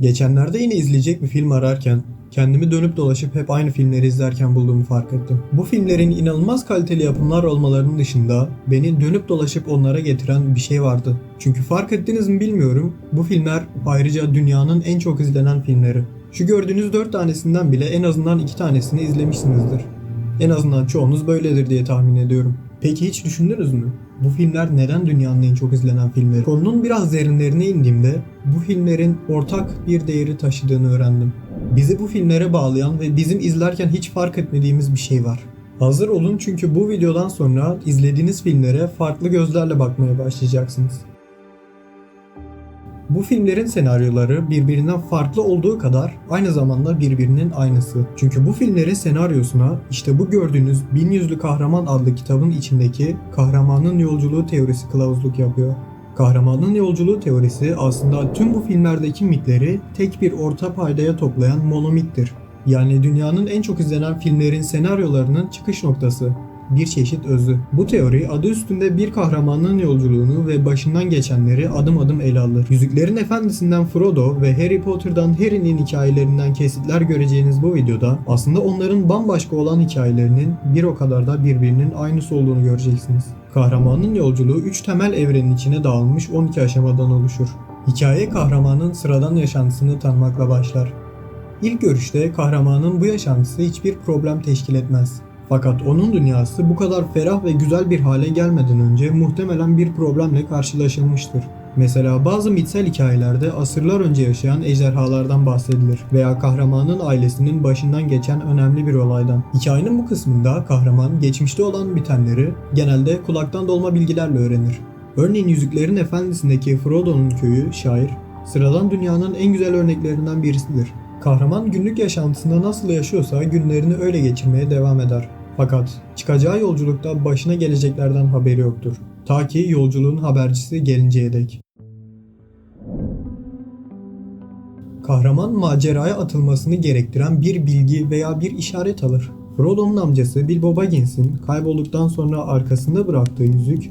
Geçenlerde yine izleyecek bir film ararken kendimi dönüp dolaşıp hep aynı filmleri izlerken bulduğumu fark ettim. Bu filmlerin inanılmaz kaliteli yapımlar olmalarının dışında beni dönüp dolaşıp onlara getiren bir şey vardı. Çünkü fark ettiniz mi bilmiyorum. Bu filmler ayrıca dünyanın en çok izlenen filmleri. Şu gördüğünüz 4 tanesinden bile en azından 2 tanesini izlemişsinizdir. En azından çoğunuz böyledir diye tahmin ediyorum. Peki hiç düşündünüz mü? Bu filmler neden dünyanın en çok izlenen filmleri? Konunun biraz derinlerine indiğimde bu filmlerin ortak bir değeri taşıdığını öğrendim. Bizi bu filmlere bağlayan ve bizim izlerken hiç fark etmediğimiz bir şey var. Hazır olun çünkü bu videodan sonra izlediğiniz filmlere farklı gözlerle bakmaya başlayacaksınız. Bu filmlerin senaryoları birbirinden farklı olduğu kadar aynı zamanda birbirinin aynısı. Çünkü bu filmlerin senaryosuna işte bu gördüğünüz Bin Yüzlü Kahraman adlı kitabın içindeki kahramanın yolculuğu teorisi kılavuzluk yapıyor. Kahramanın yolculuğu teorisi aslında tüm bu filmlerdeki mitleri tek bir orta paydaya toplayan monomittir. Yani dünyanın en çok izlenen filmlerin senaryolarının çıkış noktası bir çeşit özü. Bu teori adı üstünde bir kahramanın yolculuğunu ve başından geçenleri adım adım ele alır. Yüzüklerin Efendisi'nden Frodo ve Harry Potter'dan Harry'nin hikayelerinden kesitler göreceğiniz bu videoda aslında onların bambaşka olan hikayelerinin bir o kadar da birbirinin aynısı olduğunu göreceksiniz. Kahramanın yolculuğu 3 temel evrenin içine dağılmış 12 aşamadan oluşur. Hikaye kahramanın sıradan yaşantısını tanımakla başlar. İlk görüşte kahramanın bu yaşantısı hiçbir problem teşkil etmez. Fakat onun dünyası bu kadar ferah ve güzel bir hale gelmeden önce muhtemelen bir problemle karşılaşılmıştır. Mesela bazı mitsel hikayelerde asırlar önce yaşayan ejderhalardan bahsedilir veya kahramanın ailesinin başından geçen önemli bir olaydan. Hikayenin bu kısmında kahraman geçmişte olan bitenleri genelde kulaktan dolma bilgilerle öğrenir. Örneğin Yüzüklerin Efendisi'ndeki Frodo'nun köyü, şair, sıradan dünyanın en güzel örneklerinden birisidir. Kahraman günlük yaşantısında nasıl yaşıyorsa günlerini öyle geçirmeye devam eder. Fakat çıkacağı yolculukta başına geleceklerden haberi yoktur. Ta ki yolculuğun habercisi gelinceye dek. Kahraman maceraya atılmasını gerektiren bir bilgi veya bir işaret alır. Frodo'nun amcası Bilbo Baggins'in kaybolduktan sonra arkasında bıraktığı yüzük,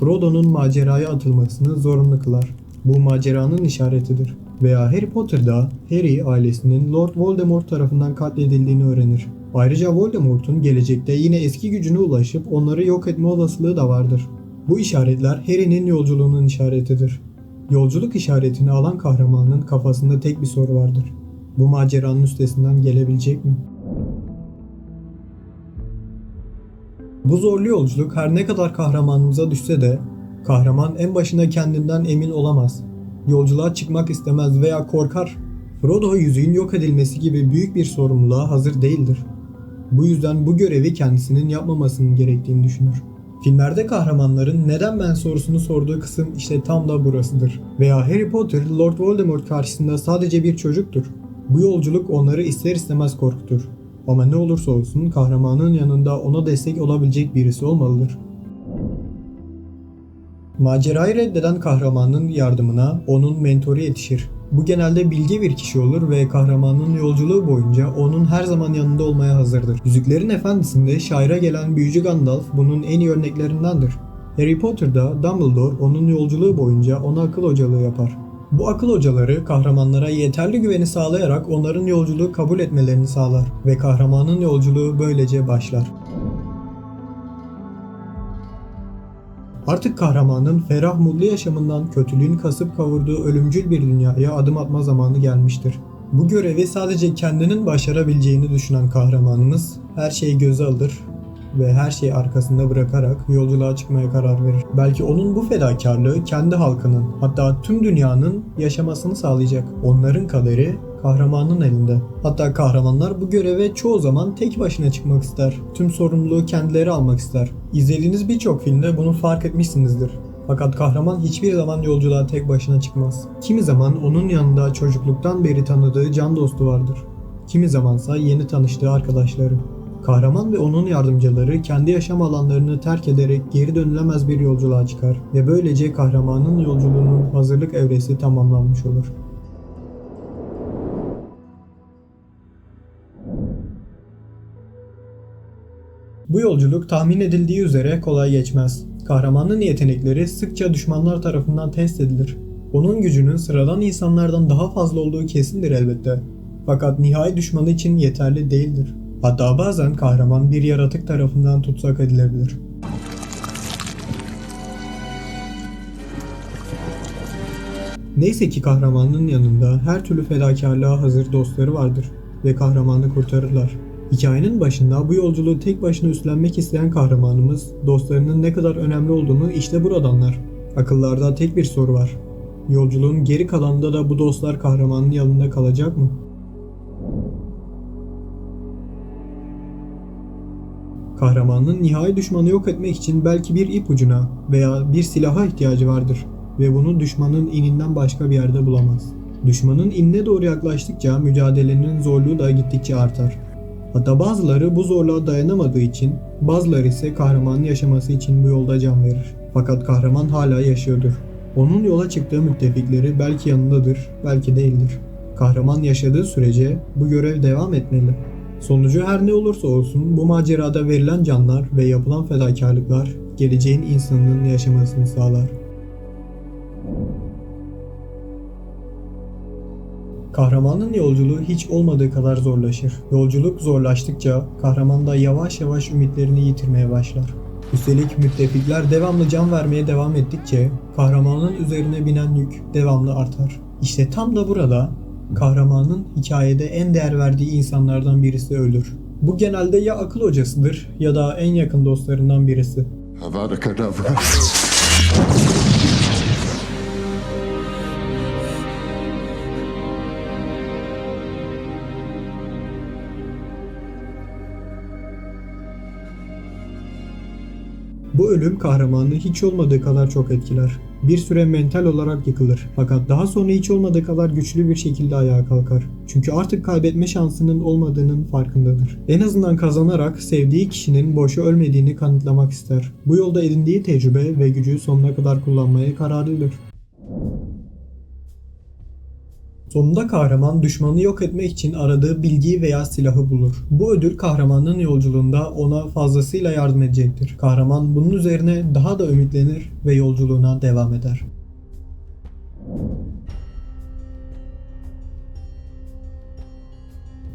Frodo'nun maceraya atılmasını zorunlu kılar. Bu maceranın işaretidir. Veya Harry Potter'da Harry ailesinin Lord Voldemort tarafından katledildiğini öğrenir. Ayrıca Voldemort'un gelecekte yine eski gücüne ulaşıp onları yok etme olasılığı da vardır. Bu işaretler Harry'nin yolculuğunun işaretidir. Yolculuk işaretini alan kahramanın kafasında tek bir soru vardır. Bu maceranın üstesinden gelebilecek mi? Bu zorlu yolculuk her ne kadar kahramanımıza düşse de kahraman en başında kendinden emin olamaz. Yolculuğa çıkmak istemez veya korkar. Frodo yüzüğün yok edilmesi gibi büyük bir sorumluluğa hazır değildir. Bu yüzden bu görevi kendisinin yapmamasının gerektiğini düşünür. Filmlerde kahramanların neden ben sorusunu sorduğu kısım işte tam da burasıdır. Veya Harry Potter Lord Voldemort karşısında sadece bir çocuktur. Bu yolculuk onları ister istemez korkutur. Ama ne olursa olsun kahramanın yanında ona destek olabilecek birisi olmalıdır. Macerayı reddeden kahramanın yardımına onun mentoru yetişir. Bu genelde bilge bir kişi olur ve kahramanın yolculuğu boyunca onun her zaman yanında olmaya hazırdır. Yüzüklerin Efendisi'nde şaira gelen büyücü Gandalf bunun en iyi örneklerindendir. Harry Potter'da Dumbledore onun yolculuğu boyunca ona akıl hocalığı yapar. Bu akıl hocaları kahramanlara yeterli güveni sağlayarak onların yolculuğu kabul etmelerini sağlar ve kahramanın yolculuğu böylece başlar. Artık kahramanın ferah mutlu yaşamından kötülüğün kasıp kavurduğu ölümcül bir dünyaya adım atma zamanı gelmiştir. Bu görevi sadece kendinin başarabileceğini düşünen kahramanımız her şeyi göze alır ve her şeyi arkasında bırakarak yolculuğa çıkmaya karar verir. Belki onun bu fedakarlığı kendi halkının hatta tüm dünyanın yaşamasını sağlayacak. Onların kaderi kahramanın elinde. Hatta kahramanlar bu göreve çoğu zaman tek başına çıkmak ister. Tüm sorumluluğu kendileri almak ister. İzlediğiniz birçok filmde bunu fark etmişsinizdir. Fakat kahraman hiçbir zaman yolculuğa tek başına çıkmaz. Kimi zaman onun yanında çocukluktan beri tanıdığı can dostu vardır. Kimi zamansa yeni tanıştığı arkadaşları. Kahraman ve onun yardımcıları kendi yaşam alanlarını terk ederek geri dönülemez bir yolculuğa çıkar ve böylece kahramanın yolculuğunun hazırlık evresi tamamlanmış olur. Bu yolculuk tahmin edildiği üzere kolay geçmez. Kahramanın yetenekleri sıkça düşmanlar tarafından test edilir. Onun gücünün sıradan insanlardan daha fazla olduğu kesindir elbette. Fakat nihai düşmanı için yeterli değildir. Hatta bazen kahraman bir yaratık tarafından tutsak edilebilir. Neyse ki kahramanın yanında her türlü fedakarlığa hazır dostları vardır ve kahramanı kurtarırlar. Hikayenin başında bu yolculuğu tek başına üstlenmek isteyen kahramanımız dostlarının ne kadar önemli olduğunu işte buradanlar. Akıllarda tek bir soru var. Yolculuğun geri kalanında da bu dostlar kahramanın yanında kalacak mı? Kahramanın nihai düşmanı yok etmek için belki bir ipucuna veya bir silaha ihtiyacı vardır ve bunu düşmanın ininden başka bir yerde bulamaz. Düşmanın inine doğru yaklaştıkça mücadelenin zorluğu da gittikçe artar. Hatta bazıları bu zorluğa dayanamadığı için, bazıları ise kahramanın yaşaması için bu yolda can verir. Fakat kahraman hala yaşıyordur. Onun yola çıktığı müttefikleri belki yanındadır, belki değildir. Kahraman yaşadığı sürece bu görev devam etmeli. Sonucu her ne olursa olsun bu macerada verilen canlar ve yapılan fedakarlıklar geleceğin insanının yaşamasını sağlar. Kahramanın yolculuğu hiç olmadığı kadar zorlaşır. Yolculuk zorlaştıkça kahraman da yavaş yavaş ümitlerini yitirmeye başlar. Üstelik müttefikler devamlı can vermeye devam ettikçe kahramanın üzerine binen yük devamlı artar. İşte tam da burada kahramanın hikayede en değer verdiği insanlardan birisi ölür. Bu genelde ya akıl hocasıdır ya da en yakın dostlarından birisi. Avada Kedavra. Bu ölüm kahramanı hiç olmadığı kadar çok etkiler. Bir süre mental olarak yıkılır. Fakat daha sonra hiç olmadığı kadar güçlü bir şekilde ayağa kalkar. Çünkü artık kaybetme şansının olmadığının farkındadır. En azından kazanarak sevdiği kişinin boşa ölmediğini kanıtlamak ister. Bu yolda edindiği tecrübe ve gücü sonuna kadar kullanmaya kararlıdır. Sonunda kahraman düşmanı yok etmek için aradığı bilgiyi veya silahı bulur. Bu ödül kahramanın yolculuğunda ona fazlasıyla yardım edecektir. Kahraman bunun üzerine daha da ümitlenir ve yolculuğuna devam eder.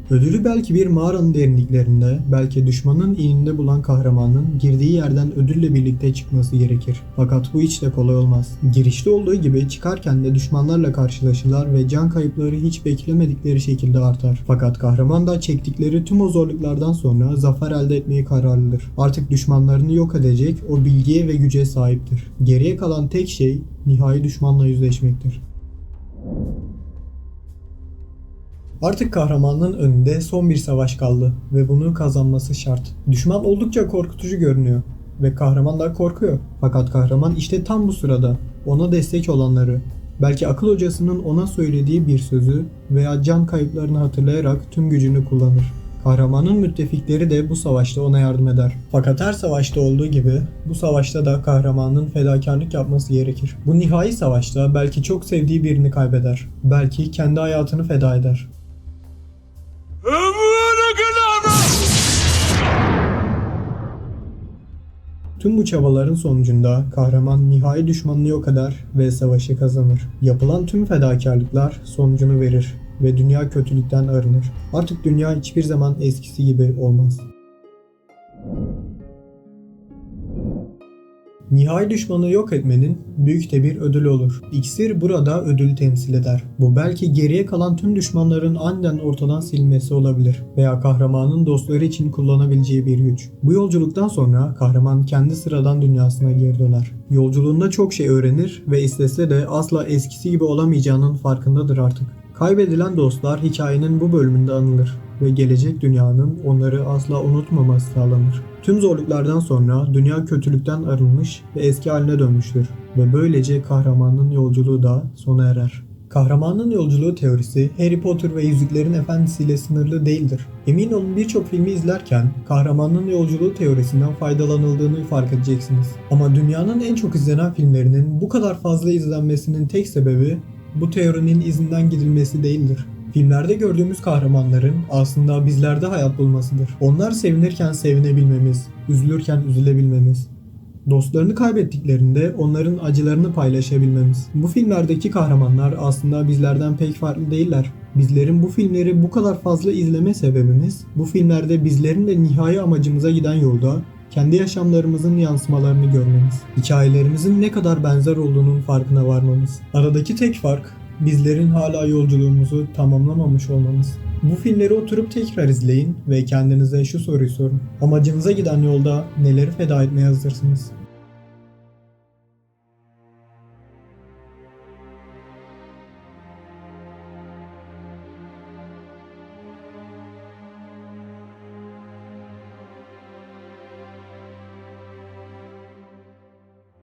Ödülü belki bir mağaranın derinliklerinde, belki düşmanın ininde bulan kahramanın girdiği yerden ödülle birlikte çıkması gerekir. Fakat bu hiç de kolay olmaz. Girişte olduğu gibi çıkarken de düşmanlarla karşılaşırlar ve can kayıpları hiç beklemedikleri şekilde artar. Fakat kahraman da çektikleri tüm o zorluklardan sonra zafer elde etmeye kararlıdır. Artık düşmanlarını yok edecek o bilgiye ve güce sahiptir. Geriye kalan tek şey nihai düşmanla yüzleşmektir. Artık kahramanın önünde son bir savaş kaldı ve bunu kazanması şart. Düşman oldukça korkutucu görünüyor ve kahraman da korkuyor. Fakat kahraman işte tam bu sırada ona destek olanları, belki akıl hocasının ona söylediği bir sözü veya can kayıplarını hatırlayarak tüm gücünü kullanır. Kahramanın müttefikleri de bu savaşta ona yardım eder. Fakat her savaşta olduğu gibi bu savaşta da kahramanın fedakarlık yapması gerekir. Bu nihai savaşta belki çok sevdiği birini kaybeder. Belki kendi hayatını feda eder. Tüm bu çabaların sonucunda kahraman nihai düşmanını yok eder ve savaşı kazanır. Yapılan tüm fedakarlıklar sonucunu verir ve dünya kötülükten arınır. Artık dünya hiçbir zaman eskisi gibi olmaz. Nihai düşmanı yok etmenin büyük de bir ödülü olur. İksir burada ödül temsil eder. Bu belki geriye kalan tüm düşmanların aniden ortadan silinmesi olabilir veya kahramanın dostları için kullanabileceği bir güç. Bu yolculuktan sonra kahraman kendi sıradan dünyasına geri döner. Yolculuğunda çok şey öğrenir ve istese de asla eskisi gibi olamayacağının farkındadır artık. Kaybedilen dostlar hikayenin bu bölümünde anılır ve gelecek dünyanın onları asla unutmaması sağlanır. Tüm zorluklardan sonra dünya kötülükten arınmış ve eski haline dönmüştür ve böylece kahramanın yolculuğu da sona erer. Kahramanın yolculuğu teorisi Harry Potter ve Yüzüklerin Efendisi ile sınırlı değildir. Emin olun birçok filmi izlerken kahramanın yolculuğu teorisinden faydalanıldığını fark edeceksiniz. Ama dünyanın en çok izlenen filmlerinin bu kadar fazla izlenmesinin tek sebebi bu teorinin izinden gidilmesi değildir. Filmlerde gördüğümüz kahramanların aslında bizlerde hayat bulmasıdır. Onlar sevinirken sevinebilmemiz, üzülürken üzülebilmemiz, Dostlarını kaybettiklerinde onların acılarını paylaşabilmemiz. Bu filmlerdeki kahramanlar aslında bizlerden pek farklı değiller. Bizlerin bu filmleri bu kadar fazla izleme sebebimiz bu filmlerde bizlerin de nihai amacımıza giden yolda kendi yaşamlarımızın yansımalarını görmemiz. Hikayelerimizin ne kadar benzer olduğunun farkına varmamız. Aradaki tek fark bizlerin hala yolculuğumuzu tamamlamamış olmamız. Bu filmleri oturup tekrar izleyin ve kendinize şu soruyu sorun. Amacınıza giden yolda neleri feda etmeye hazırsınız?